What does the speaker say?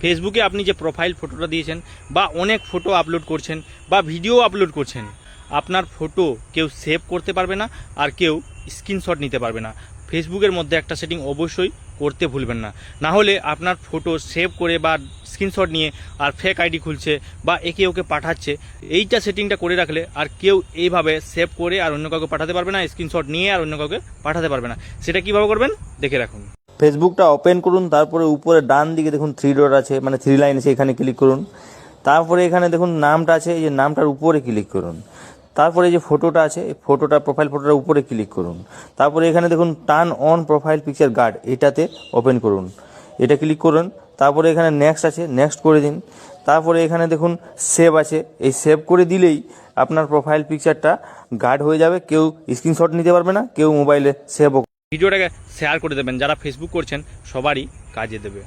ফেসবুকে আপনি যে প্রোফাইল ফটোটা দিয়েছেন বা অনেক ফটো আপলোড করছেন বা ভিডিও আপলোড করছেন, আপনার ফটো কেউ সেভ করতে পারবে না আর কেউ স্ক্রিনশট নিতে পারবে না। ফেসবুকের মধ্যে একটা সেটিং অবশ্যই করতে ভুলবেন না। না হলে আপনার ফটো সেভ করে বা স্ক্রিনশট নিয়ে আর ফেক আইডি খুলছে বা একে ওকে পাঠাচ্ছে, এইটা সেটিংটা করে রাখলে আর কেউ এইভাবে সেভ করে আর অন্য কাউকে পাঠাতে পারবে না স্ক্রিনশট নিয়ে আর অন্য কাউকে পাঠাতে পারবে না। সেটা কীভাবে করবেন? দেখে রাখুন। ফেসবুকটা ওপেন করুন, তারপরে উপরে ডান দিকে দেখুন থ্রি ডট আছে মানে থ্রি লাইন আছে, এখানে ক্লিক করুন। তারপরে এখানে দেখুন নামটা আছে, এই যে নামটার উপরে ক্লিক করুন। তারপরে এই যে ফটোটা আছে, এই ফটোটা প্রোফাইল ফটোটার উপরে ক্লিক করুন। তারপরে এখানে দেখুন turn on profile picture guard এটাতে ওপেন করুন। এটা ক্লিক করুন। তারপরে এখানে নেক্সট আছে নেক্সট করে দিন। তারপরে এখানে দেখুন সেভ আছে। এই সেভ করে দিলেই আপনার প্রোফাইল পিকচারটা গার্ড হয়ে যাবে। কেউ স্ক্রিনশট নিতে পারবে না, কেউ মোবাইলে সেভও ভিডিওটাকে শেয়ার করে দেবেন যারা ফেসবুক করছেন সবারই কাজে দেবে।